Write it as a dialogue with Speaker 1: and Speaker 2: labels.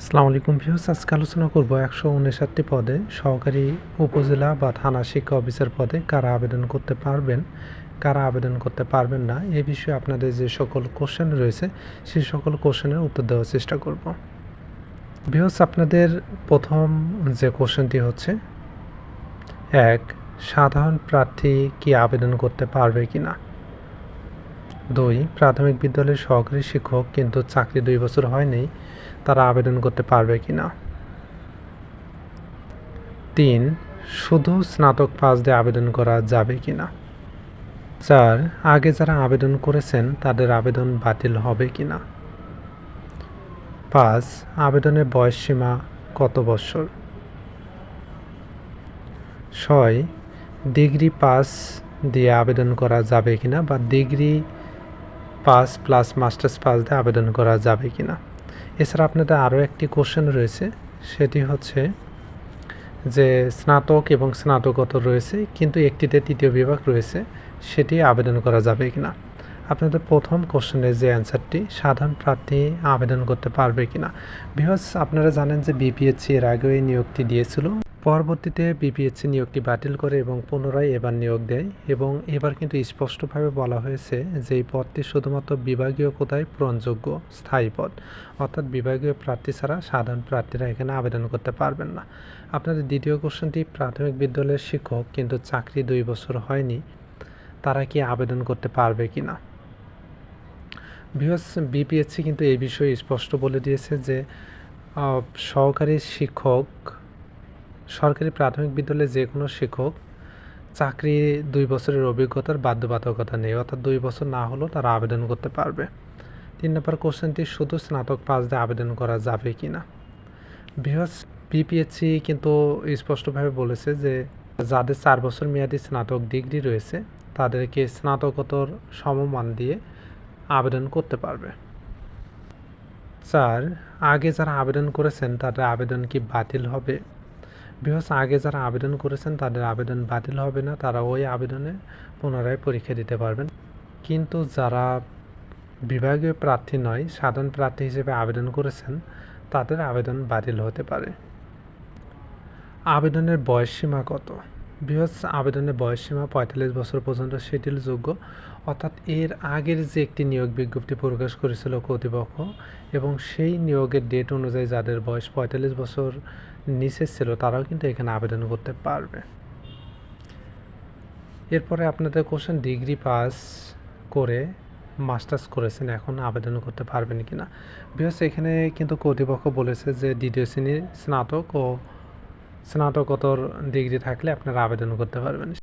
Speaker 1: আসসালামু আলাইকুম ভিউস আজকে আলোচনা করব একশো উনষাটটি পদে সহকারী উপজেলা বা থানা শিক্ষা অফিসার পদে কারা আবেদন করতে পারবেন, কারা আবেদন করতে পারবেন না, এ বিষয়ে আপনাদের যে সকল কোশ্চেন রয়েছে, সেই সকল কোশ্চেনের উত্তর দেওয়ার চেষ্টা করব। ভিউস আপনাদের প্রথম যে কোশ্চেনটি হচ্ছে, এক, সাধারণ প্রার্থী কি আবেদন করতে পারবে কি না দুই, প্রাথমিক বিদ্যালয়ের সহকারী শিক্ষক কিন্তু চাকরি দুই বছর হয়নি তারা আবেদন করতে পারবে কি না? তিন, শুধু স্নাতক পাস দিয়ে আবেদন করা যাবে কি না? চার, আগে যারা আবেদন করেছেন তাদের আবেদন বাতিল হবে কি না? পাঁচ, আবেদনের বয়স সীমা কত বছর? ছয়, ডিগ্রি পাস দিয়ে আবেদন করা যাবে কি না বা degree pass plus masters pass দিয়ে আবেদন করা যাবে কি না? এছাড়া আপনাদের আরও একটি কোশ্চেন রয়েছে, সেটি হচ্ছে যে স্নাতক এবং স্নাতকোত্তর রয়েছে, কিন্তু একটিতে তৃতীয় বিভাগ রয়েছে, সেটি আবেদন করা যাবে কি না আপনাদের প্রথম কোশ্চেনের যে অ্যান্সারটি সাধারণ প্রার্থী আবেদন করতে পারবে কি না বিহজ আপনারা জানেন যে বিপিএসসি এর আগেও এই নিয়োগটি দিয়েছিল। পরবর্তীতে বিপিএসসি নিয়োগটি বাতিল করে এবং পুনরায় এবার নিয়োগ দেয় এবং এবার কিন্তু স্পষ্টভাবে বলা হয়েছে যে এই পদটি শুধুমাত্র বিভাগীয় কোথায় পূরণযোগ্য স্থায়ী পদ, অর্থাৎ বিভাগীয় প্রার্থী ছাড়া সাধারণ প্রার্থীরা এখানে আবেদন করতে পারবেন না। আপনাদের দ্বিতীয় কোশ্চেনটি, প্রাথমিক বিদ্যালয়ের শিক্ষক কিন্তু চাকরি দুই বছর হয়নি, তারা কি আবেদন করতে পারবে কি না বিহস বিপিএসসি কিন্তু এই বিষয়ে স্পষ্ট বলে দিয়েছে যে সহকারী শিক্ষক সরকারি প্রাথমিক বিদ্যালয়ে যে কোনো শিক্ষক চাকরি দুই বছরের অভিজ্ঞতার বাধ্যবাধকতা নেই, অর্থাৎ দুই বছর না হলেও তারা আবেদন করতে পারবে। তিন নম্বর কোশ্চেনটি, শুধু স্নাতক পাস দিয়ে আবেদন করা যাবে কি না বৃহৎ বিপিএসসি কিন্তু স্পষ্টভাবে বলেছে যে যাদের চার বছর মেয়াদি স্নাতক ডিগ্রি রয়েছে, তাদেরকে স্নাতকোত্তর সমমান দিয়ে আবেদন করতে পারবে। চার আগে যারা আবেদন করেছেন, তাদের আবেদন কি বাতিল হবে? বিকজ আগে যারা আবেদন করেছেন, তাদের আবেদন বাতিল হবে না। তারা ওই আবেদনে পুনরায় পরীক্ষা দিতে পারবেন। কিন্তু যারা বিভাগীয় প্রার্থী নয়, সাধারণ প্রার্থী হিসেবে আবেদন করেছেন, তাদের আবেদন বাতিল হতে পারে। আবেদনের বয়স সীমা কত? বৃহৎ আবেদনের বয়স সীমা পঁয়তাল্লিশ বছর পর্যন্ত শিথিলযোগ্য, অর্থাৎ এর আগের যে একটি নিয়োগ বিজ্ঞপ্তি প্রকাশ করেছিল কর্তৃপক্ষ এবং সেই নিয়োগের ডেট অনুযায়ী যাদের বয়স পঁয়তাল্লিশ বছর নিচে ছিল, তারাও কিন্তু এখানে আবেদন করতে পারবে। এরপরে আপনাদের কোশ্চেন ডিগ্রি পাস করে মাস্টার্স করেছেন, এখন আবেদন করতে পারবেন কি না বিকজ এখানে কিন্তু কর্তৃপক্ষ বলেছে যে দ্বিতীয় শ্রেণির স্নাতক ও স্নাতকোত্তর ডিগ্রি থাকলে আপনারা আবেদন করতে পারবেন।